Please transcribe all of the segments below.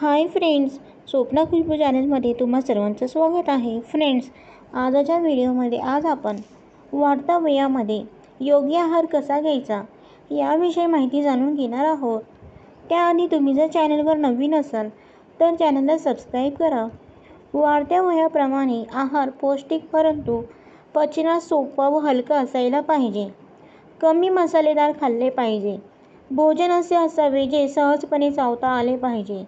Hi friends Swapna Khushboo चॅनलमध्ये तुम्हा सर्वांचं स्वागत आहे. फ्रेंड्स आजच्या व्हिडिओमध्ये आज आपण वाढत्या वयामध्ये योग्य आहार कसा घ्यायचा याविषयी माहिती जाणून घेणार आहोत. त्याआधी तुम्ही जर चॅनलवर नवीन असाल तर चॅनलला सबस्क्राईब करा. वाढत्या वयाप्रमाणे आहार पौष्टिक परंतु पचनास सोपा व हलका असायला पाहिजे. कमी मसालेदार खाल्ले पाहिजे. भोजन असे असावे जे सहजपणे चावता आले पाहिजे.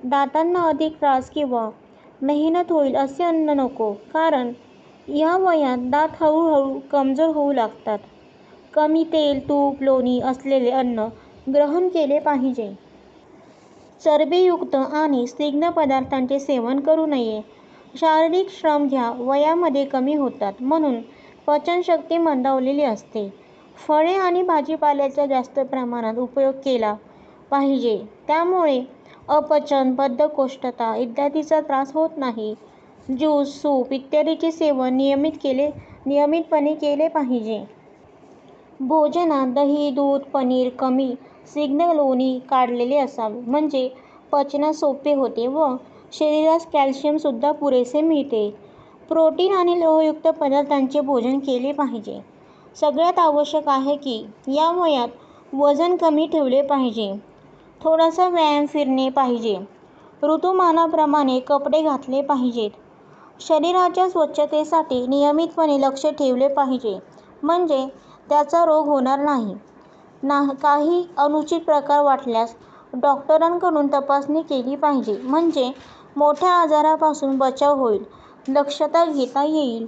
दातांना अधिक त्रास किंवा मेहनत होईल असे अन्न नको कारण या वयात दात हळूहळू कमजोर होऊ लागतात. कमी तेल तूप लोणी असलेले अन्न ग्रहण केले पाहिजे. चरबीयुक्त आणि स्निग्ध पदार्थांचे सेवन करू नये. शारीरिक श्रम ह्या वयामध्ये कमी होतात म्हणून पचनशक्ती मंदावलेली असते. फळे आणि भाजीपाल्याचा जास्त प्रमाणात उपयोग केला पाहिजे. त्यामुळे अपचन बद्धकोष्ठता इत्यादीचा त्रास होत नाही. ज्यूस सूप इत्यादीचे सेवन नियमित केले नियमितपणे केले पाहिजे. भोजनात दही दूध पनीर कमी स्निग्ध लोणी काढलेले असावे. म्हणजे पचनास सोपे होते व शरीरास कॅल्शियमसुद्धा पुरेसे मिळते. प्रोटीन आणि लोहयुक्त पदार्थांचे भोजन केले पाहिजे. सगळ्यात आवश्यक आहे की या वयात वजन कमी ठेवले पाहिजे. थोडासा व्यायाम फिरणे पाहिजे. ऋतुमानाप्रमाणे कपडे घातले पाहिजेत. शरीराच्या स्वच्छतेसाठी नियमितपणे लक्ष ठेवले पाहिजे. म्हणजे त्याचा रोग होणार नाही. ना काही अनुचित प्रकार वाटल्यास डॉक्टरांकडून तपासणी केली पाहिजे. म्हणजे मोठ्या आजारापासून बचाव होईल. दक्षता घेता येईल.